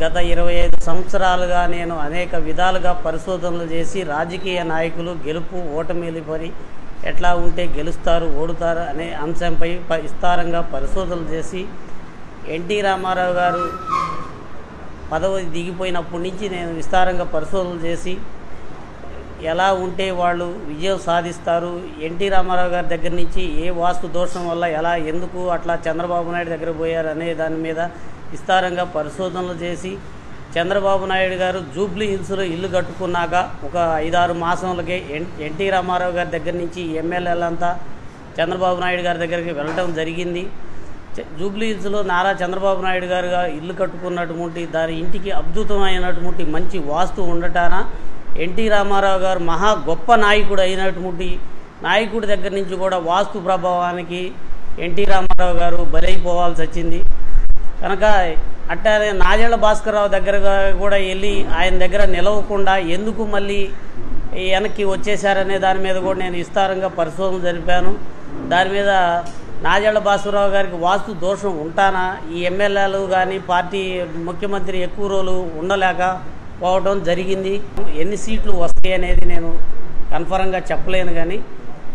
గత ఇరవై ఐదు సంవత్సరాలుగా నేను అనేక విధాలుగా పరిశోధనలు చేసి రాజకీయ నాయకులు గెలుపు ఓటమిలు పని ఎట్లా ఉంటే గెలుస్తారు ఓడుతారు అనే అంశంపై విస్తారంగా పరిశోధనలు చేసి ఎన్టీ రామారావు గారు పదవి దిగిపోయినప్పటి నుంచి నేను విస్తారంగా పరిశోధనలు చేసి ఎలా ఉంటే వాళ్ళు విజయం సాధిస్తారు ఎన్టీ రామారావు గారి దగ్గర నుంచి ఏ వాస్తు దోషం వల్ల ఎలా ఎందుకు అట్లా చంద్రబాబు నాయుడు దగ్గర పోయారు అనే దాని మీద విస్తారంగా పరిశోధనలు చేసి చంద్రబాబు నాయుడు గారు జూబ్లీ హిల్స్లో ఇల్లు కట్టుకున్నాక ఒక ఐదారు మాసంలకే ఎన్ ఎన్టీ రామారావు గారి దగ్గర నుంచి ఎమ్మెల్యేలంతా చంద్రబాబు నాయుడు గారి దగ్గరికి వెళ్ళడం జరిగింది. జూబ్లీ హిల్స్లో నారా చంద్రబాబు నాయుడు గారు ఇల్లు కట్టుకున్నటువంటి దాని ఇంటికి అద్భుతమైనటువంటి మంచి వాస్తు ఉండటాన ఎన్టీ రామారావు గారు మహా గొప్ప నాయకుడు అయినటువంటి నాయకుడి దగ్గర నుంచి కూడా వాస్తు ప్రభావానికి ఎన్టీ రామారావు గారు బలైపోవాల్సి వచ్చింది. కనుక అట్టానే నాజేళ్ళ భాస్కర్రావు దగ్గర కూడా వెళ్ళి ఆయన దగ్గర నిలవకుండా ఎందుకు మళ్ళీ వెనక్కి వచ్చేసారనే దాని మీద కూడా నేను విస్తారంగా పరిశోధన జరిపాను. దాని మీద నాజేళ్ళ భాస్కరరావు గారికి వాస్తు దోషం ఉంటానా? ఈ ఎమ్మెల్యేలు కానీ పార్టీ ముఖ్యమంత్రి ఎక్కువ రోజులు ఉండలేక పోవడం జరిగింది. ఎన్ని సీట్లు వస్తాయి అనేది నేను కన్ఫర్మ్గా చెప్పలేను కానీ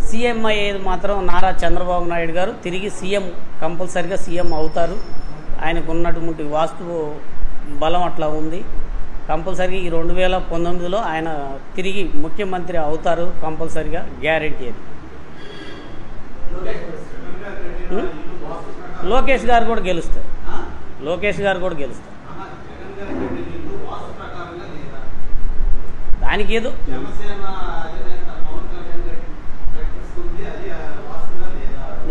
సీఎం అయ్యేది మాత్రం నారా చంద్రబాబు నాయుడు గారు. తిరిగి సీఎం కంపల్సరిగా సీఎం అవుతారు. ఆయనకు ఉన్నటువంటి వాస్తు బలం అట్లా ఉంది. కంపల్సరీగా ఈ రెండు వేల పంతొమ్మిదిలో ఆయన తిరిగి ముఖ్యమంత్రి అవుతారు కంపల్సరిగా గ్యారెంటీ అది? లోకేష్ గారు కూడా గెలుస్తారు. లోకేష్ గారు కూడా గెలుస్తారు. దానికి ఏదో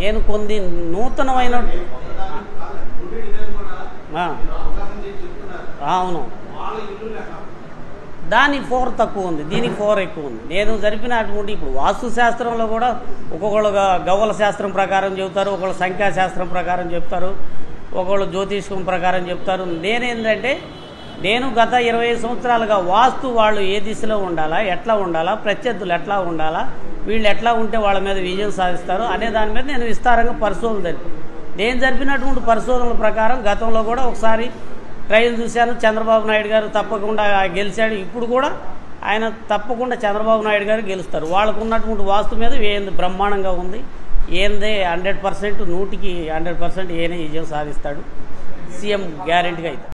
నేను కొన్ని నూతనమైన. అవును. దాని ఫోర్ తక్కువ ఉంది దీనికి ఫోర్ ఎక్కువ ఉంది. నేను జరిపినటువంటి ఇప్పుడు వాస్తు శాస్త్రంలో కూడా ఒక్కొక్కళ్ళు గవ్వల శాస్త్రం ప్రకారం చెబుతారు ఒకళ్ళు సంఖ్యాశాస్త్రం ప్రకారం చెప్తారు ఒకళ్ళు జ్యోతిష్కం ప్రకారం చెప్తారు. నేనేంటంటే నేను గత ఇరవై సంవత్సరాలుగా వాస్తు వాళ్ళు ఏ దిశలో ఉండాలా ఎట్లా ఉండాలా ప్రత్యర్థులు ఎట్లా ఉండాలా వీళ్ళు ఎట్లా ఉంటే వాళ్ళ మీద విజయం సాధిస్తారు అనే దాని మీద నేను విస్తారంగా పరిశోధన జరిపాను. నేను జరిపినటువంటి పరిశోధనల ప్రకారం గతంలో కూడా ఒకసారి ట్రయల్ చూశాను. చంద్రబాబు నాయుడు గారు తప్పకుండా గెలిచాడు. ఇప్పుడు కూడా ఆయన తప్పకుండా చంద్రబాబు నాయుడు గారు గెలుస్తారు. వాళ్ళకు ఉన్నటువంటి వాస్తు మీద ఏంది బ్రహ్మాండంగా ఉంది. ఏందే హండ్రెడ్ పర్సెంట్ నూటికి హండ్రెడ్ పర్సెంట్ ఏనే విజయం సాధిస్తాడు. సీఎం గ్యారెంటీగా అవుతాడు